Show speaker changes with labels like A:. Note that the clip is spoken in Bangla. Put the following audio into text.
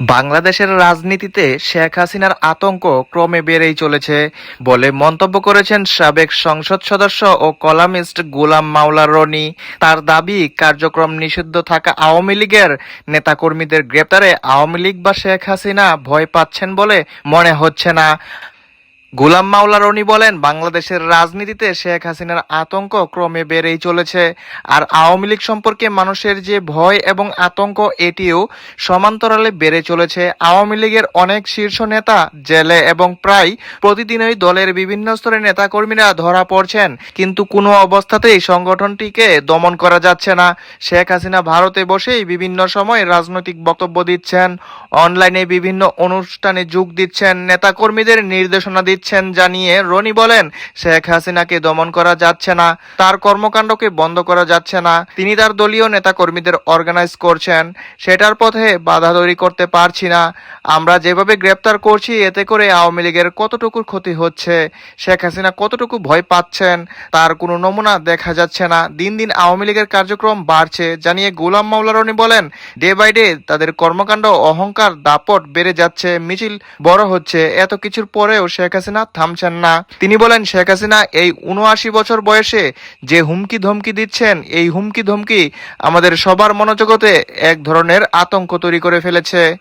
A: বাংলাদেশের রাজনীতিতে শেখ হাসিনার আতঙ্ক ক্রমে বেড়েই চলেছে বলে মন্তব্য করেছেন সাবেক সংসদ সদস্য ও কলামিস্ট গোলাম মাওলা রনি। তার দাবি, কার্যক্রম নিষিদ্ধ থাকা আওয়ামী লীগের নেতাকর্মীদের গ্রেপ্তারে আওয়ামী লীগ বা শেখ হাসিনা ভয় পাচ্ছেন বলে মনে হচ্ছে না। গোলাম মাওলা রনি বলেন, বাংলাদেশের রাজনীতিতে শেখ হাসিনার আতঙ্ক ক্রমে বেড়েই চলেছে। আর আওয়ামী লীগ সম্পর্কে মানুষের যে ভয় এবং আতঙ্ক, এটিও সমান্তরালে বেড়ে চলেছে। আওয়ামী লীগের অনেক শীর্ষ নেতা, জেলে এবং প্রায় প্রতিদিনই দলের বিভিন্ন স্তরের নেতাকর্মীরা ধরা পড়ছেন। কিন্তু কোনো অবস্থাতেই সংগঠনটিকে দমন করা যাচ্ছে না। শেখ হাসিনা ভারতে বসেই বিভিন্ন সময় রাজনৈতিক বক্তব্য দিচ্ছেন, অনলাইনে বিভিন্ন অনুষ্ঠানে যোগ দিচ্ছেন, নেতাকর্মীদের নির্দেশনা দিচ্ছেন। জানিয়ে রনি বলেন, শেখ হাসিনাকে দমন করা যাচ্ছে না, তার কর্মকাণ্ডকে বন্ধ করা যাচ্ছে না, তিনি তার দলীয় নেতাকর্মীদের অর্গানাইজ করছেন, সেটার পথে বাধা তৈরি করতে পারছি না, আমরা যেভাবে গ্রেপ্তার করছি, এতে করে আওয়ামী লীগের কতটুকু ক্ষতি হচ্ছে, শেখ হাসিনা কতটুকু ভয় পাচ্ছেন, তার কোনো নমুনা দেখা যাচ্ছে না, দিন দিন আওয়ামী লীগের কার্যক্রম বাড়ছে, জানিয়ে গোলাম মাওলা রনি বলেন ডে বাই ডে তাদের কর্মকাণ্ড অহংকার, দাপট বেড়ে যাচ্ছে, মিছিল বড় হচ্ছে, এত কিছুর পরেও শেখ হাসিনা থামছেন না। তিনি বলেন, শেখ হাসিনা, এই উনআশি বছর বয়সে যে হুমকি ধমকি দিচ্ছেন, এই হুমকি ধমকি আমাদের সবার মনোজগতে এক ধরনের আতঙ্ক তৈরি করে ফেলেছে।